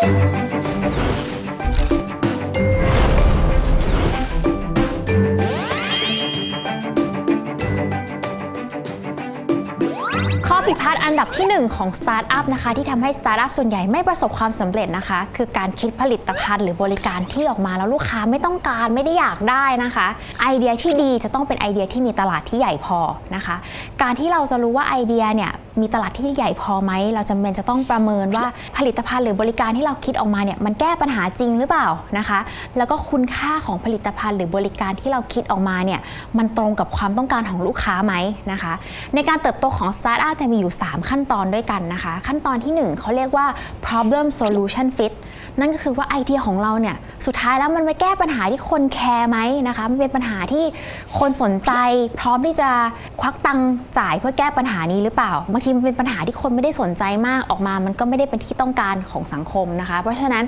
ข้อผิดพลาดอันดับที่ 1 ของสตาร์ทอัพนะคะ ที่ทำให้สตาร์ทอัพส่วนใหญ่ไม่ประสบความสำเร็จนะคะ คือการคิดผลิตภัณฑ์หรือบริการที่ออกมาแล้วลูกค้าไม่ต้องการไม่ได้อยากได้นะคะ ไอเดียที่ดีจะต้องเป็นไอเดียที่มีตลาดที่ใหญ่พอนะคะ การที่เราจะรู้ว่าไอเดียเนี่ย มีตลาดที่ใหญ่พอไหม เราจำเป็นจะต้องประเมินว่าผลิตภัณฑ์หรือบริการที่เราคิดออกมาเนี่ยมันแก้ปัญหาจริงหรือเปล่านะคะ แล้วก็คุณค่าของผลิตภัณฑ์หรือบริการที่เราคิดออกมาเนี่ยมันตรงกับความต้องการของลูกค้าไหมนะคะ ในการเติบโตของสตาร์ทอัพจะมีอยู่ 3 ขั้นตอนด้วยกันนะคะ ขั้นตอนที่ 1เขาเรียกว่า problem solution fit นั่นก็คือว่าไอเดียของเราเนี่ยสุดท้ายแล้วมันไปแก้ปัญหาที่คนแคร์ไหมนะคะมันเป็นปัญหาที่คนสนใจ พร้อมที่จะควักตังจ่ายเพื่อแก้ปัญหานี้หรือเปล่าบางทีมันเป็นปัญหาที่คนไม่ได้สนใจมากออกมา มันก็ไม่ได้เป็นที่ต้องการของสังคมนะคะ เพราะฉะนั้น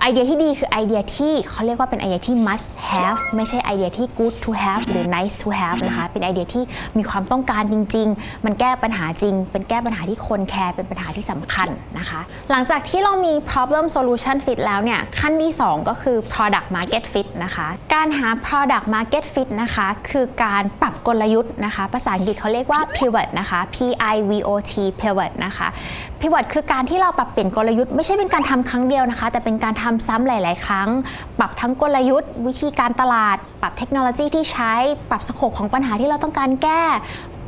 ไอเดียที่ดีคือไอเดียที่เขาเรียกว่าเป็นไอเดียที่ must have ไม่ใช่ไอเดียที่ good to have หรือ nice to have นะคะ เป็นไอเดียที่มีความต้องการจริง ๆ มันแก้ปัญหาจริง เป็นแก้ปัญหาที่คนแคร์ เป็นปัญหาที่สำคัญนะคะ หลังจากที่เรามี problem solution fit แล้วเนี่ยขั้นที่ 2 ก็คือ product market fit นะคะ การหา product market fit นะคะคือการปรับกลยุทธ์นะคะ ภาษาอังกฤษเขาเรียกว่า pivot นะคะ P I V O T pivot นะคะ pivot คือการที่เราปรับเปลี่ยนกลยุทธ์ไม่ใช่เป็นการทำครั้งเดียวนะคะ แต่เป็นการทำซ้ำหลาย ๆ ครั้ง ปรับทั้งกลยุทธ์ วิธีการตลาด ปรับเทคโนโลยีที่ใช้ปรับสโคปของปัญหาที่เราต้องการแก้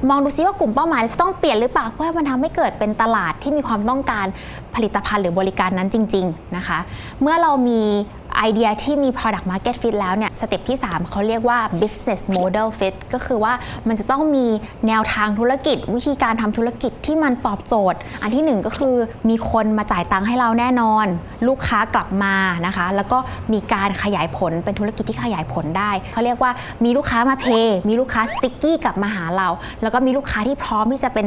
มองดูซิว่ากลุ่มเป้าหมายจะต้องเปลี่ยนหรือเปล่าเพื่อให้มันทำให้เกิดเป็นตลาดที่มีความต้องการผลิตภัณฑ์หรือบริการนั้นจริง ๆนะคะ เมื่อเรามี ไอเดียที่มี product market fit แล้วเนี่ยสเต็ปที่ 3 เขาเรียกว่า business model fit ก็คือว่ามันจะต้องมีแนวทางธุรกิจ วิธีการทำธุรกิจที่มันตอบโจทย์ อันที่ 1 ก็คือมีคนมาจ่ายตังค์ให้เราแน่นอน ลูกค้ากลับมานะคะ แล้วก็มีการขยายผลเป็นธุรกิจที่ขยายผลได้ เขาเรียกว่ามีลูกค้ามาเพย์มีลูกค้าสติ๊กกี้กลับมาหาเรา แล้วก็มีลูกค้าที่พร้อมที่จะเป็น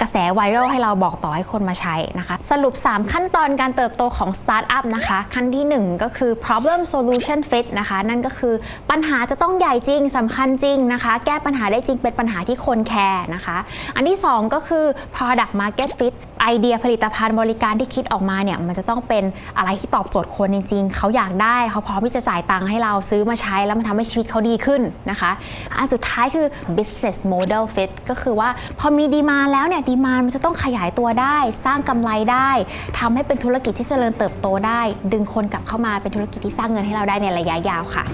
กระแสไวรัลให้เราบอกต่อให้คนมาใช้นะคะ สรุป 3 ขั้นตอนการเติบโตของสตาร์ทอัพนะคะ ขั้นที่ 1 ก็คือ problem solution fit นะคะ นั่นก็คือปัญหาจะต้องใหญ่จริงสำคัญจริงนะคะ แก้ปัญหาได้จริงเป็นปัญหาที่คนแคร์นะคะ อันที่ 2 ก็คือ product market fit ไอเดียผลิตภัณฑ์บริการที่คิดออกมาเนี่ยมันจะต้องเป็นอะไรที่ตอบโจทย์คนจริงๆเขาอยากได้เขาพร้อมที่จะจ่ายตังค์ให้เราซื้อมาใช้แล้วมันทำให้ชีวิตเขาดีขึ้นนะคะอันสุดท้ายคือ business model fit ก็คือว่าพอมีดีมาแล้วเนี่ยดีมามันจะต้องขยายตัวได้ สร้างกำไรได้ทำให้เป็นธุรกิจที่เจริญเติบโตได้ ดึงคนกลับเข้ามาเป็นธุรกิจที่สร้างเงินให้เราได้ในระยะยาวค่ะ